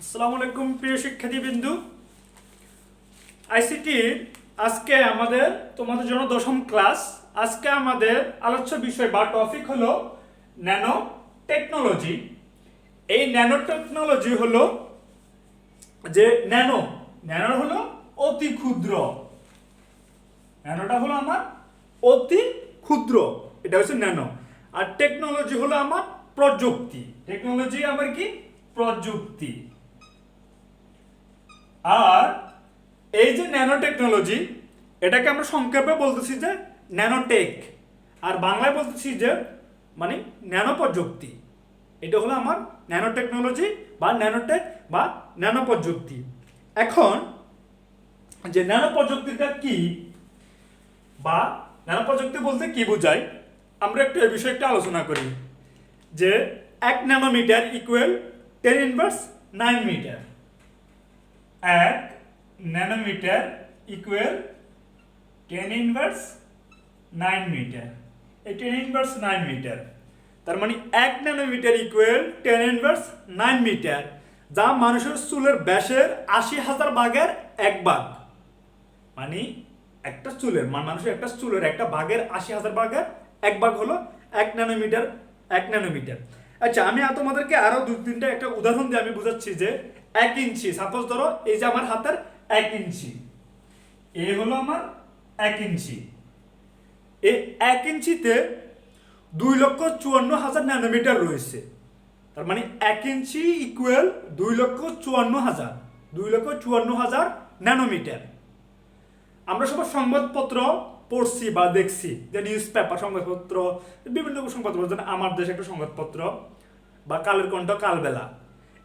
আসসালামু আলাইকুম, প্রিয় শিক্ষার্থীবৃন্দু। আইসিটির আজকে আমাদের তোমাদের জন্য দশম ক্লাস। আজকে আমাদের আলোচ্য বিষয় বা টপিক হলো ন্যানো টেকনোলজি। এই ন্যানো টেকনোলজি হলো যে ন্যানো ন্যানো হলো অতি ক্ষুদ্র। ন্যানোটা হলো আমার অতি ক্ষুদ্র, এটা হচ্ছে ন্যানো। আর টেকনোলজি হলো আমার প্রযুক্তি। টেকনোলজি আমার কি? প্রযুক্তি। আর এই যে ন্যানো টেকনোলজি এটাকে আমরা সংক্ষেপে বলতেছি যে ন্যানোটেক আর বাংলায় বলতেছি যে মানে ন্যানো প্রযুক্তি এটা হলো আমার ন্যানো টেকনোলজি বা ন্যানোটেক বা ন্যানো প্রযুক্তি এখন, যে ন্যানো প্রযুক্তিটা কি বা ন্যানো প্রযুক্তি বলতে কি বোঝায়, আমরা একটু এই বিষয়ে একটু আলোচনা করি। যে এক nanometre equal ten inverse nine metre এক nanometre equal ten inverse nine metre এই টেন ইনভার্স নাইন মিটার তার মানে এক nanometre equal ten inverse nine metre যা মানুষের চুলের ব্যাসের আশি হাজার ভাগের এক ভাগ। মানে একটা চুলের মানে মানুষের একটা চুলের একটা ভাগের আশি হাজার ভাগের এক ভাগ হলো এক ন্যানোমিটার এক ন্যানোমিটার আচ্ছা আমি তোমাদেরকে আরও দু তিনটা একটা উদাহরণ দিয়ে আমি বুঝাচ্ছি যে এক ইঞ্চি সাপোজ ধরো এই যে আমার হাতের এক ইঞ্চি, এ হলো আমার এক ইঞ্চি। এই এক ইঞ্চিতে দুই লক্ষ চুয়ান্ন হাজার ন্যানোমিটার রয়েছে। তার মানে এক ইঞ্চি ইকুয়াল দুই লক্ষ চুয়ান্ন হাজার, দুই লক্ষ চুয়ান্ন হাজার ন্যানোমিটার। আমরা সবাই সংবাদপত্র পড়ছি বা দেখছি। যে নিউজ পেপার সংবাদপত্র, বিভিন্ন সংবাদপত্র যেন আমার দেশে একটা সংবাদপত্র, বা কালের কণ্ঠ কালবেলা।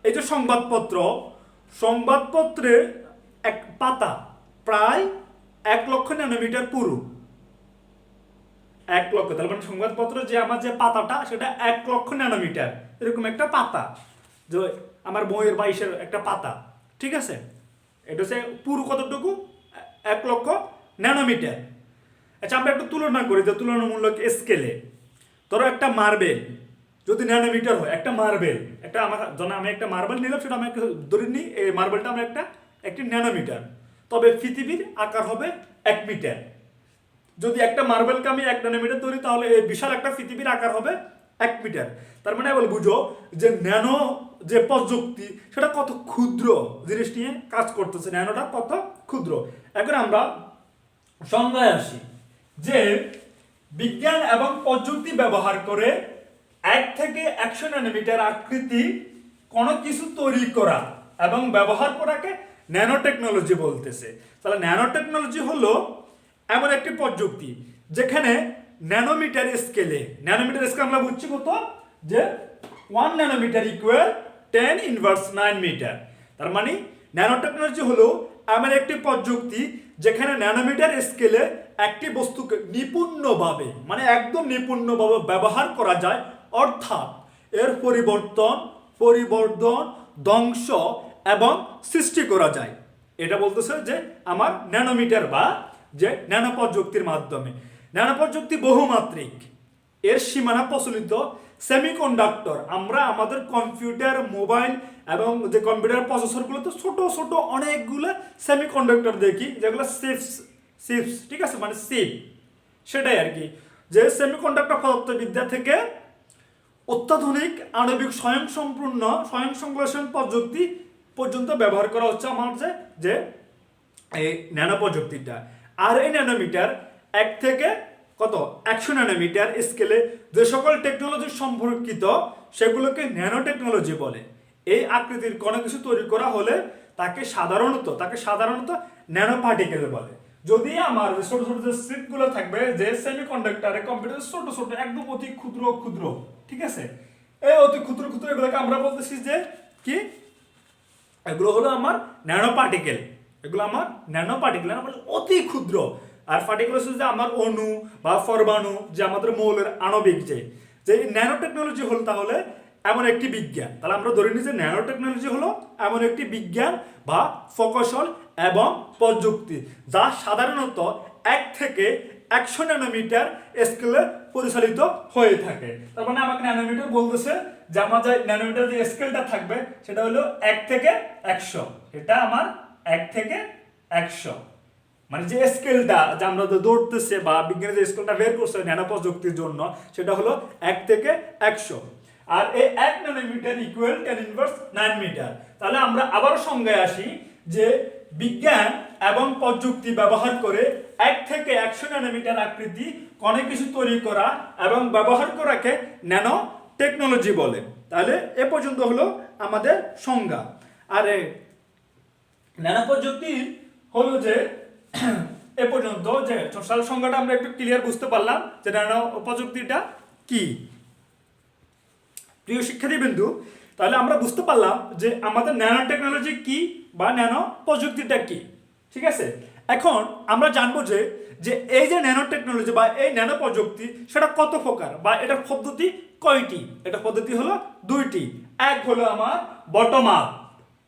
এই যে সংবাদপত্র, সংবাদপত্রে এক পাতা, প্রায় এক লক্ষ ন্যানোমিটার পুরু। এক লক্ষ, তাহলে মানে সংবাদপত্র যে আমার যে পাতাটা, সেটা এক লক্ষ ন্যানোমিটার। এরকম একটা পাতা, যে আমার বইয়ের বাইশের একটা পাতা। ঠিক আছে? এটা হচ্ছে পুরু কতটুকু? এক লক্ষ ন্যানোমিটার। আচ্ছা আমরা একটু তুলনা করি যে তুলনামূলক স্কেলে ধরো একটা মার্বেল যদি ন্যানোমিটার হয়, একটা মার্বেল একটা আমার যখন আমি একটা মার্বেল নিলাম, সেটা আমি একটা ধরে নিই, এই মার্বেলটা আমার একটা, একটি ন্যানোমিটার তবে পৃথিবীর আকার হবে এক মিটার যদি একটা মার্বেলকে আমি এক ন্যানোমিটার ধরি, তাহলে এই বিশাল একটা পৃথিবীর আকার হবে এক মিটার তার মানে বল বুঝো যে ন্যানো যে প্রযুক্তি, সেটা কত ক্ষুদ্র জিনিস নিয়ে কাজ করতেছে ন্যানোটা কত ক্ষুদ্র। এখন আমরা সংজ্ঞায় আসি। যে বিজ্ঞান এবং প্রযুক্তি ব্যবহার করে এক থেকে একশো ন্যানোমিটার আকৃতি কোনো কিছু তৈরি করা এবং ব্যবহার করাকে ন্যানো টেকনোলজি বলতেছে। তাহলে ন্যানো টেকনোলজি হলো এমন একটি প্রযুক্তি যেখানে ন্যানোমিটার স্কেলে, ন্যানোমিটার স্কেল আমরা বুঝছি কত? যে one nanometre equal ten inverse nine metre তার মানে ন্যানো টেকনোলজি হলো এমন একটি প্রযুক্তি যেখানে ন্যানোমিটার স্কেলে একটি বস্তুকে নিপুণভাবে মানে একদম নিপুণভাবে ব্যবহার করা যায়, অর্থাৎ এর পরিবর্তন, পরিবর্ধন, ধ্বংস এবং সৃষ্টি করা যায়। এটা বলতেছে যে আমার ন্যানোমিটার বা যে ন্যানো প্রযুক্তির মাধ্যমে। ন্যানো প্রযুক্তি বহুমাত্রিক। এর সীমানা প্রচলিত সেমিকন্ডাক্টর। আমরা আমাদের কম্পিউটার, মোবাইল এবং যে কম্পিউটার প্রসেসরগুলোতে ছোট ছোট অনেকগুলো সেমিকন্ডাক্টর দেখি, যেগুলো সিপস সিপস ঠিক আছে? মানে সিপ সেটাই আর কি। যে সেমিকন্ডাক্টর পদার্থবিদ্যা থেকে অত্যাধুনিক আণবিক স্বয়ংসম্পূর্ণ স্বয়ং সংশ্লেষণ প্রযুক্তি পর্যন্ত ব্যবহার করা হচ্ছে আমার যে যে এই ন্যানো প্রযুক্তিটা আর এই ন্যানোমিটার এক থেকে কত? একশো ন্যানোমিটার স্কেলে যে সকল টেকনোলজি সম্পর্কিত সেগুলোকে ন্যানো টেকনোলজি বলে। এই আকৃতির কোনো কিছু তৈরি করা হলে তাকে সাধারণত তাকে সাধারণত ন্যানো পার্টিকেল বলে। যদি আমার ছোট ছোট যে স্ট্রিপগুলো থাকবে, যে সেমি কন্ডাক্টারে কম্পিউটার ছোট ছোট, একদম অতি ক্ষুদ্র ক্ষুদ্র, ঠিক আছে? এই অতি ক্ষুদ্র ক্ষুদ্র এগুলোকে আমরা বলতেছি যে কি? এগুলো হলো আমার ন্যানো পার্টিকেল এগুলো আমার ন্যানো পার্টিকেল মানে অতি ক্ষুদ্র। আর পার্টিকেল হচ্ছে যে আমার অণু বা পরমাণু, যে আমাদের মৌলের আণবিক যে যে ন্যানো টেকনোলজি হল তাহলে এমন একটি বিজ্ঞান। তাহলে আমরা ধরে নিই যে ন্যানো টেকনোলজি হলো এমন একটি বিজ্ঞান বা ফকসল এবং প্রযুক্তি, যা সাধারণত এক থেকে একশো ন্যানোমিটার স্কেলে পরিচালিত হয়ে থাকে। তার মানে আমাকে ন্যানোমিটার বলতেছে যে আমার যে ন্যানোমিটার যে স্কেলটা থাকবে, সেটা হলো এক থেকে একশো। এটা আমার এক থেকে একশো। মানে যে স্কেলটা যে আমরা তো দৌড়তেছে বা বিজ্ঞানের যে স্কেলটা বের করছে ন্যানো প্রযুক্তির জন্য, সেটা হলো এক থেকে একশো। আর এই এক nanometre equal ten inverse nine metre তাহলে আমরা আবার সংজ্ঞায় আসি যে বিজ্ঞান এবং প্রযুক্তি ব্যবহার করে এক থেকে একশো ন্যানোমিটার আকৃতি অনেক কিছু তৈরি করা এবং ব্যবহার করাকে ন্যানো টেকনোলজি বলে। তাহলে এ পর্যন্ত হলো আমাদের সংজ্ঞা। আর ন্যানো প্রযুক্তি হলো যে এ পর্যন্ত যে সোশ্যাল সংজ্ঞাটা আমরা একটু ক্লিয়ার বুঝতে পারলাম যে ন্যানো প্রযুক্তিটা কি। প্রিয় শিক্ষার্থী বিন্দু তাহলে আমরা বুঝতে পারলাম যে আমাদের ন্যানো টেকনোলজি কি বা ন্যানো প্রযুক্তিটা কি, ঠিক আছে? এখন আমরা জানব যে যে এই যে ন্যানো টেকনোলজি বা এই ন্যানো প্রযুক্তি সেটা কত প্রকার বা এটার পদ্ধতি কয়টি? এটা পদ্ধতি হলো দুইটি। এক হলো আমার বটম আপ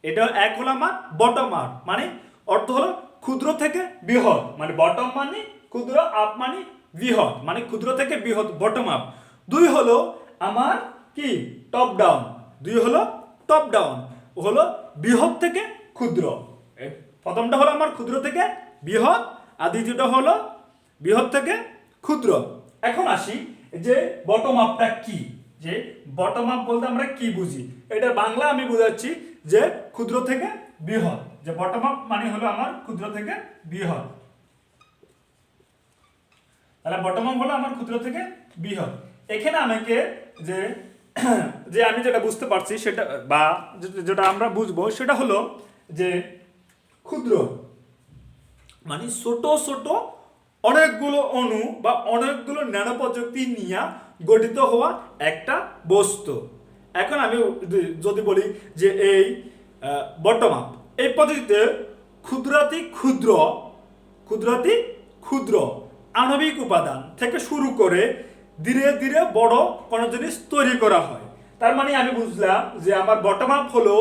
এটা এক হলো আমার বটম আপ মানে অর্থ হলো ক্ষুদ্র থেকে বৃহৎ। মানে বটম মানে ক্ষুদ্র আপ মানে বৃহৎ। মানে ক্ষুদ্র থেকে বৃহৎ বটম আপ দুই হলো আমার কি? টপ ডাউন দুই হলো টপ ডাউন হলো বৃহৎ থেকে ক্ষুদ্র। প্রথমটা হলো আমার ক্ষুদ্র থেকে বৃহৎ, আর দ্বিতীয়টা হলো বৃহৎ থেকে ক্ষুদ্র। এখন আসি যে বটম আপটা কি? যে বটম আপ বলতে আমরা কি বুঝি? এটা বাংলা আমি বুঝাচ্ছি যে ক্ষুদ্র থেকে বৃহৎ। যে বটম আপ মানে হলো আমার ক্ষুদ্র থেকে বৃহৎ। তাহলে বটম আপ হলো আমার ক্ষুদ্র থেকে বৃহৎ। এখানে আমাকে যে যে আমি যেটা বুঝতে পারছি সেটা, বা যেটা আমরা বুঝব সেটা হলো যে ক্ষুদ্র মানে ছোট ছোট অনেকগুলো অণু বা অনেকগুলো ন্যানো প্রযুক্তি নিয়ে গঠিত হওয়া একটা বস্তু। এখন আমি যদি- বলি যে এই বটম আপ এই পদ্ধতিতে ক্ষুদ্রাতি ক্ষুদ্র ক্ষুদ্রাতি ক্ষুদ্র আণবিক উপাদান থেকে শুরু করে ধীরে ধীরে বড় কোনো জিনিস তৈরি করা হয়। তার মানে আমি বুঝলাম যে আমার বটম আপ হলো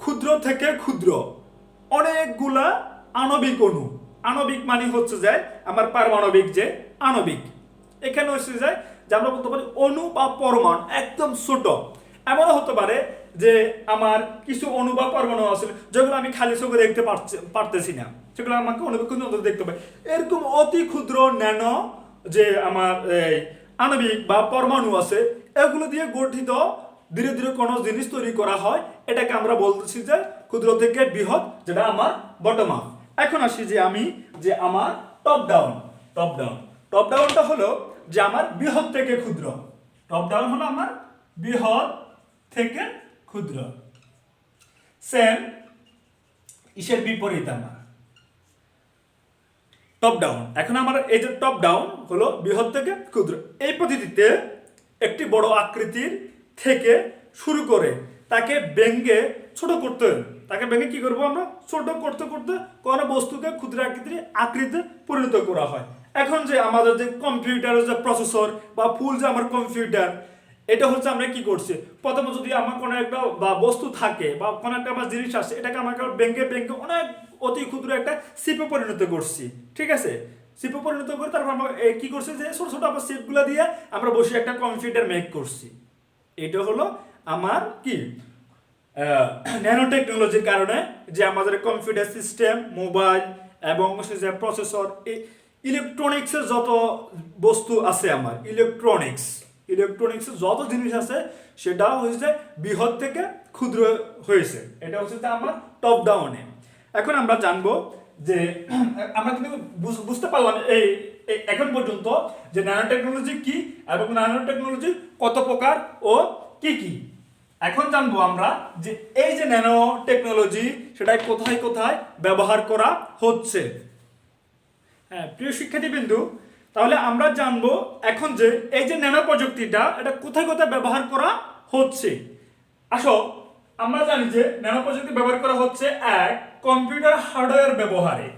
ক্ষুদ্র থেকে ক্ষুদ্র। অনেকগুলা আণবিক অণু। আণবিক মানে হচ্ছে যে আমার পারমাণবিক যে আণবিক। এখানে হচ্ছে যায় যে আমরা বলতে পারি অণু বা পরমাণু একদম ছোট। এমনও হতে পারে যে আমার কিছু অণু বা পরমাণু আছে যেগুলো আমি খালি চোখে দেখতে পারতেছি না। সেগুলো আমাকে অনুবীক্ষণ দেখতে পাই এরকম অতি ক্ষুদ্র ন্যানো যে আমার এই আণবিক বা পরমাণু আছে, এগুলো দিয়ে গঠিত ধীরে ধীরে কোনো জিনিস তৈরি করা হয়। এটাকে আমরা বলতেছি যে ক্ষুদ্র থেকে বৃহৎ, যেটা আমার বটম আপ এখন আসি যে আমি যে আমার top down top down top ডাউনটা হলো যে আমার বৃহৎ থেকে ক্ষুদ্র। টপ ডাউন হলো আমার বৃহৎ থেকে ক্ষুদ্র। সেম ইসের বিপরীত আমার। টপ ডাউন এখন আমার এই যে টপ ডাউন হলো বৃহৎ থেকে ক্ষুদ্র। এই পদ্ধতিতে একটি বড় আকৃতির থেকে শুরু করে তাকে ব্যঙ্গে ছোট করতে তাকে ব্যঙ্গে কি করব আমরা? ছোট করতে করতে কোনো বস্তুকে ক্ষুদ্র আকৃতির আকৃতিতে পরিণত করা হয়। এখন যে আমাদের যে কম্পিউটারের যে প্রসেসর বা ফুল যে আমার কম্পিউটার এটা হচ্ছে আমরা কি করছি? প্রথমে যদি আমার কোনো একটা, বা বস্তু থাকে, বা কোনো একটা আমার জিনিস আসে, এটাকে আমাকে ব্যাংকে ব্যাংকে অনেক অতি ক্ষুদ্র একটা সিপে পরিণত করছি। ঠিক আছে? সিপে পরিণত করে তারপর আমরা কি করছি যে, ছোটো ছোটো আমার সিপগুলো দিয়ে আমরা বসে একটা কম্পিউটার মেক করছি। এটা হলো আমার কি? ন্যানো টেকনোলজির কারণে যে আমাদের কম্পিউটার সিস্টেম মোবাইল এবং যে প্রসেসর ইলেকট্রনিক্সের যত বস্তু আছে আমার ইলেকট্রনিক্স ইলেকট্রনিক্সের যত জিনিস আছে, সেটা হচ্ছে বৃহৎ থেকে ক্ষুদ্র হয়েছে। এটা হচ্ছে আমার টপ ডাউনে এখন আমরা জানব যে, আমরা কিন্তু বুঝতে পারলাম এই- এখন পর্যন্ত যে ন্যানো টেকনোলজি কি এবং ন্যানো টেকনোলজি কত প্রকার ও কি কি। এখন জানব আমরা যে এই যে ন্যানো টেকনোলজি সেটা কোথায় কোথায় ব্যবহার করা হচ্ছে। হ্যাঁ প্রিয় শিক্ষার্থীবৃন্দু তাহলে আমরা জানব এখন যে এই যে ন্যানো প্রযুক্তিটা, এটা কোথায় কোথায় ব্যবহার করা হচ্ছে? আসো, আমরা জানি যে ন্যানো প্রযুক্তি ব্যবহার করা হচ্ছে এক কম্পিউটার হার্ডওয়্যার ব্যবহারে।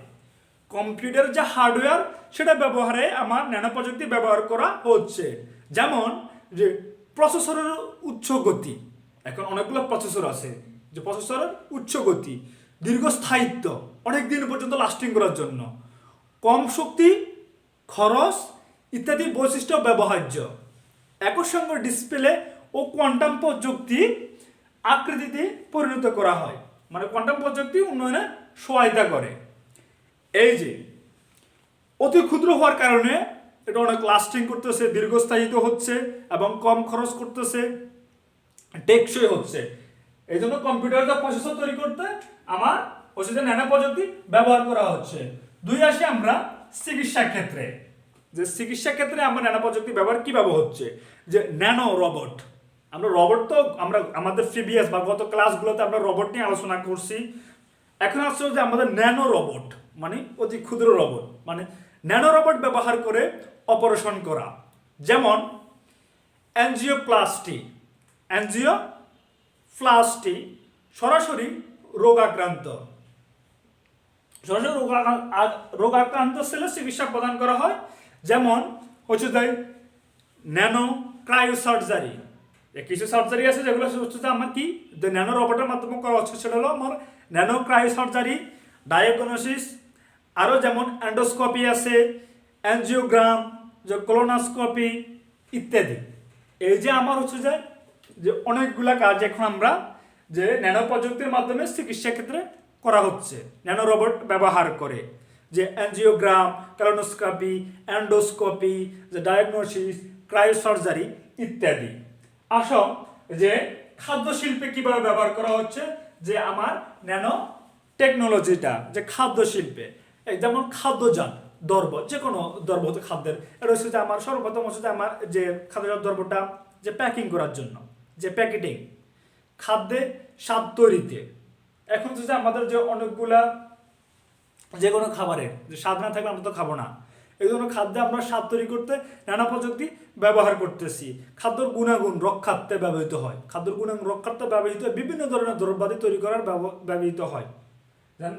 কম্পিউটার যে হার্ডওয়্যার, সেটা ব্যবহারে আমার ন্যানো প্রযুক্তি ব্যবহার করা হচ্ছে। যেমন যে প্রসেসরের উচ্চ গতি। এখন অনেকগুলো প্রসেসর আছে। যে প্রসেসরের উচ্চ গতি, দীর্ঘস্থায়িত্ব অনেক দিন পর্যন্ত লাস্টিং করার জন্য। কম শক্তি খরচ ইত্যাদি বৈশিষ্ট্য ব্যবহার্য। একই সঙ্গে ডিসপ্লে ও কোয়ান্টাম প্রযুক্তি আকৃতিতে পরিণত করা হয়। মানে কোয়ান্টাম প্রযুক্তি উন্নয়নে সহায়তা করে। এই যে, অতি ক্ষুদ্র হওয়ার কারণে এটা অনেক লাস্টিং করতেছে, দীর্ঘস্থায়িত হচ্ছে এবং কম খরচ করতেছে, টেকসই হচ্ছে। এই জন্য কম্পিউটার যা প্রসেসর তৈরি করতে আমার যে ন্যানো প্রযুক্তি ব্যবহার করা হচ্ছে। দুই আসি আমরা চিকিৎসা ক্ষেত্রে। যে চিকিৎসা ক্ষেত্রে আমরা ন্যানো প্রযুক্তি ব্যবহার কীভাবে হচ্ছে? যে ন্যানো রোবট। আমরা রোবট তো আমরা, আমাদের প্রিভিয়াস বা গত ক্লাসগুলোতে আমরা রোবট নিয়ে আলোচনা করছি। এখন আসছে যে আমাদের ন্যানো রোবট মানে অতি ক্ষুদ্র রোবট মানে ন্যানো রোবট ব্যবহার করে অপারেশন করা। যেমন অ্যানজিওপ্লাস্টি অ্যানজিও প্লাস্টি সরাসরি রোগাক্রান্ত। সরাসরি রোগা- আ- রোগাক্রান্ত সেলে চিকিৎসা প্রদান করা হয়। যেমন, হচ্ছে তাই ন্যানো ক্রায়ো সার্জারি কিছু সার্জারি আছে যেগুলো হচ্ছে যে আমার কি? ন্যানো রোবটের মাধ্যমে করা হচ্ছে, সেটা হলো আমার ন্যানো ক্রায়ো সার্জারি ডায়াগনোসিস, আরও যেমন অ্যান্ডোস্কোপি আছে, অ্যানজিওগ্রাম, যে কোলোনাস্কোপি ইত্যাদি। এই যে আমার হচ্ছে যে যে অনেকগুলা কাজ এখন আমরা যে ন্যানো প্রযুক্তির মাধ্যমে চিকিৎসা ক্ষেত্রে করা হচ্ছে। ন্যানো রোবট ব্যবহার করে। যে অ্যানজিওগ্রাম ক্যালোনোস্কোপি, অ্যান্ডোস্কোপি, যে ডায়াগনোসিস, ক্রায়োসার্জারি ইত্যাদি। আসো যে খাদ্য শিল্পে কীভাবে ব্যবহার করা হচ্ছে, যে আমার ন্যানো টেকনোলজিটা, যে খাদ্য শিল্পে। যেমন খাদ্যজাত দ্রব্য যে কোনো দ্রব্য হতে খাদ্যের। এটা হচ্ছে যে আমার সর্বপ্রথম হচ্ছে যে আমার যে খাদ্যজাত দ্রব্যটা যে প্যাকিং করার জন্য, যে প্যাকেটিং। খাদ্যে স্বাদ তৈরিতে। এখন হচ্ছে আমাদের যে অনেকগুলা যে কোনো খাবারের যে স্বাদ না থাকলে আমরা তো খাব না। এই জন্য খাদ্যে আমরা স্বাদ তৈরি করতে নানা প্রযুক্তি ব্যবহার করতেছি। খাদ্যর গুণাগুণ রক্ষার্থে ব্যবহৃত হয়। খাদ্যর গুণাগুণ রক্ষার্থে ব্যবহৃত বিভিন্ন ধরনের দ্রব্যাদি তৈরি করার ব্যব- ব্যবহৃত হয়।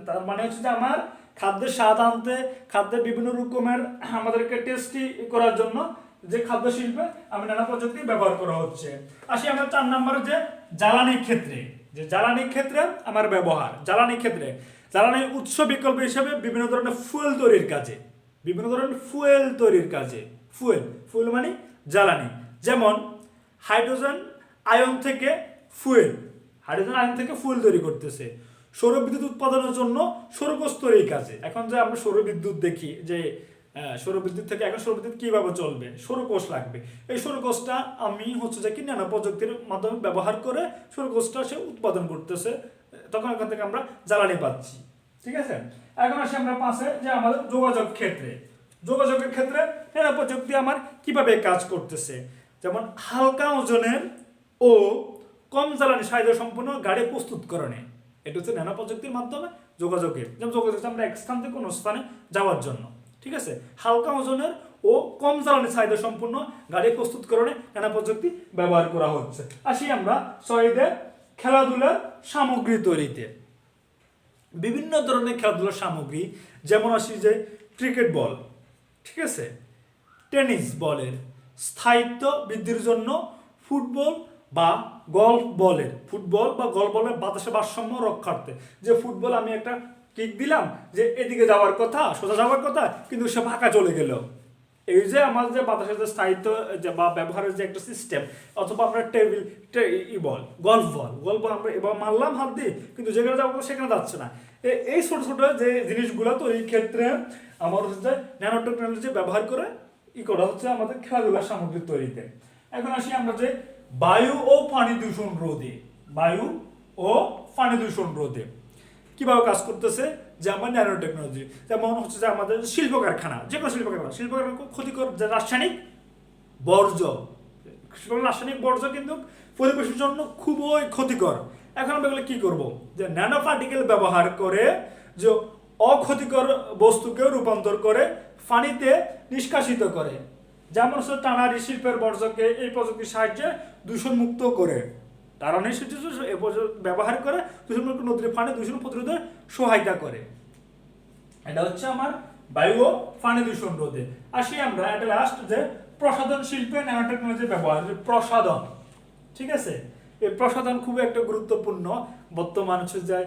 তার মানে হচ্ছে যে আমার খাদ্যের স্বাদ আনতে, খাদ্যের বিভিন্ন রকমের আমাদেরকে টেস্টি করার জন্য যে খাদ্য শিল্পে আমি নানা প্রযুক্তি ব্যবহার করা হচ্ছে। আসি আমরা চার নম্বরে যে জ্বালানির ক্ষেত্রে। যে জ্বালানি ক্ষেত্রে আমার ব্যবহার, জ্বালানি ক্ষেত্রে। জ্বালানির উৎস বিকল্প হিসেবে বিভিন্ন ধরনের ফুয়েল তৈরির কাজে। বিভিন্ন ধরনের ফুয়েল তৈরির কাজে। ফুয়েল ফুয়েল মানে জ্বালানি। যেমন হাইড্রোজেন আয়ন থেকে ফুয়েল। হাইড্রোজেন আয়ন থেকে ফুয়েল তৈরি করতেছে। সৌর বিদ্যুৎ উৎপাদনের জন্য সৌরকোষ কাজে। এখন যে আমরা সৌর বিদ্যুৎ দেখি, যে আহ, সৌরবিদ্যুৎ থেকে এখন সৌর বিদ্যুৎ কীভাবে চলবে? সৌরকোষ লাগবে। এই সৌরকোষটা আমি হচ্ছে যে কি নানা প্রযুক্তির মাধ্যমে ব্যবহার করে সৌরকোষটা সে উৎপাদন করতেছে তখন এখান থেকে আমরা জ্বালানি পাচ্ছি। ঠিক আছে? এখন আসি আমরা পাশে যে আমাদের যোগাযোগ ক্ষেত্রে। যোগাযোগের ক্ষেত্রে নানা প্রযুক্তি আমার কীভাবে কাজ করতেছে? যেমন হালকা ওজনের ও কম জ্বালানি সাহায্য সম্পন্ন গাড়ি প্রস্তুত প্রস্তুতকরণে এটা হচ্ছে নানা প্রযুক্তির মাধ্যমে যোগাযোগের। যেমন যোগাযোগ আমরা এক স্থান থেকে কোনো স্থানে যাওয়ার জন্য। ঠিক আছে? হালকা ওজনের ও কম জ্বালানি চাহিদা সম্পূর্ণ গাড়ি প্রস্তুতকরণে নানা প্রযুক্তি ব্যবহার করা হচ্ছে। আসি আমরা শহীদের খেলাধুলার সামগ্রী তৈরিতে। বিভিন্ন ধরনের খেলাধুলার সামগ্রী, যেমন আসি যে ক্রিকেট বল, ঠিক আছে? টেনিস বলের, স্থায়িত্ব বৃদ্ধির জন্য ফুটবল বা গল্ফ বলের, ফুটবল বা গল্ফ বলের বাতাসে ভারসাম্য রক্ষার্থে। যে ফুটবল আমি একটা কিক দিলাম যে এদিকে যাওয়ার কথা, সোজা যাওয়ার কথা, কিন্তু সে ফাঁকা চলে গেল। এই যে আমার যে বাতাসের যে স্থায়িত্ব, যে বা ব্যবহারের যে একটা সিস্টেম অথবা আমরা টেবিল ই ball golf ball golf ball আমরা এবার মারলাম হাত দিয়ে, কিন্তু যেখানে যাব সেখানে যাচ্ছে না। এই ছোট ছোট যে জিনিসগুলো তৈরির ক্ষেত্রে আমার হচ্ছে ন্যানো টেকনোলজি ব্যবহার করে ই করা হচ্ছে আমাদের খেলাধুলার সামগ্রী তৈরিতে। এখন আসি আমরা যে বায়ু ও পানি দূষণ রোধে, বায়ু ও পানি দূষণ রোধে। কীভাবে কাজ করতেছে? যে আমার ন্যানো টেকনোলজি যেমন হচ্ছে যে আমাদের শিল্প কারখানা যে কোনো শিল্প কারখানা শিল্প কারখানা ক্ষতিকর, যে রাসায়নিক বর্জ্য রাসায়নিক বর্জ্য কিন্তু পরিবেশের জন্য খুবই ক্ষতিকর। এখন আমরা এগুলো কি করব? যে ন্যানো পার্টিকেল ব্যবহার করে যে অক্ষতিকর বস্তুকে রূপান্তর করে পানিতে নিষ্কাশিত করে। যেমন হচ্ছে টানারি শিল্পের বর্জ্যকে এই প্রযুক্তির সাহায্যে দূষণমুক্ত করে। এই প্রযুক্তি ব্যবহার করে দূষণমুক্ত নদীর পানি দূষণ প্রতিরোধে সহায়তা করে। এটা হচ্ছে আমার বায়ু ও পানি দূষণ রোধে। আসি আমরা এটা লাস্ট যে প্রসাধন শিল্পে ন্যানো টেকনোলজি ব্যবহার প্রসাধন। ঠিক আছে? এই প্রসাধন খুব একটা গুরুত্বপূর্ণ বর্তমান হচ্ছে যে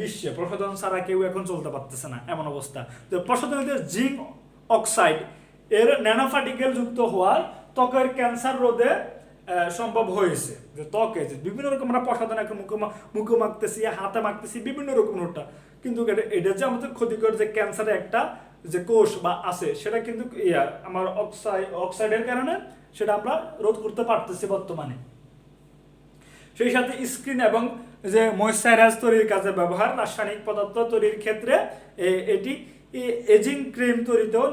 বিশ্বে। প্রসাধন ছাড়া কেউ এখন চলতে পারতেছে না, এমন অবস্থা। তো প্রসাধন জিঙ্ক অক্সাইড, এর ন্যানো পার্টিকেল যুক্ত হওয়ায় ত্বকের ক্যান্সার রোধে সম্ভব হয়েছে যে ত্বকে যে বিভিন্ন রকম আমরা প্রসাধন এখন মুখে মুখে মাখতেছি, হাতে মাখতেছি, বিভিন্ন রকম ওটা। কিন্তু এটা- যে আমাদের ক্ষতিকর যে ক্যান্সারের একটা যে কোষ বা আছে, সেটা কিন্তু ইয়া, আমার অক্সাইড অক্সাইডের কারণে সেটা আমরা রোধ করতে পারতেছি বর্তমানে। সেই সাথে স্ক্রিন এবং যে ময়শ্চারাইজ তৈরির কাজে ব্যবহার, রাসায়নিক পদার্থ তৈরির ক্ষেত্রে এটি এজিং ক্রিম তৈরিতেও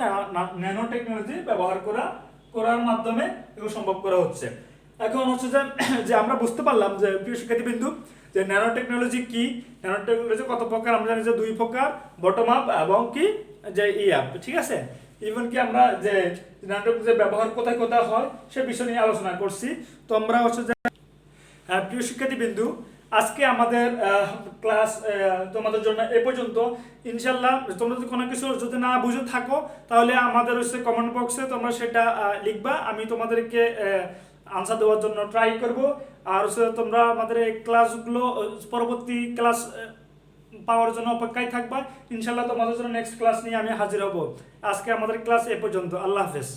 ন্যানো টেকনোলজি ব্যবহার করা, করার মাধ্যমে এগুলো সম্ভব করা হচ্ছে। এখন হচ্ছে যে যে আমরা বুঝতে পারলাম যে প্রিয় শিক্ষার্থী বিন্দু যে ন্যানো টেকনোলজি কি? ন্যানো টেকনোলজি কত প্রকার? আমরা জানি যে দুই প্রকার বটম আপ এবং কি? যে ই আপ ঠিক আছে? ইভেন কি আমরা যে ন্যানো টেকনোলজি ব্যবহার কোথায় কোথায় হয় সে বিষয় নিয়ে আলোচনা করছি। তো আমরা হচ্ছে যে হ্যাঁ, প্রিয় শিক্ষার্থী বিন্দু আজকে আমাদের ক্লাস তোমাদের জন্য এ পর্যন্ত। ইনশাল্লাহ তোমরা যদি কোনো কিছু যদি না বুঝে থাকো তাহলে আমাদের হচ্ছে কমেন্ট বক্সে তোমরা সেটা লিখবা। আমি তোমাদেরকে আনসার দেওয়ার জন্য ট্রাই করব। আর তোমরা আমাদের এই ক্লাসগুলো পরবর্তী ক্লাস পাওয়ার জন্য অপেক্ষায় থাকবা। ইনশাল্লাহ তোমাদের জন্য নেক্সট ক্লাস নিয়ে আমি হাজির হব। আজকে আমাদের ক্লাস এ পর্যন্ত। আল্লাহ হাফেজ।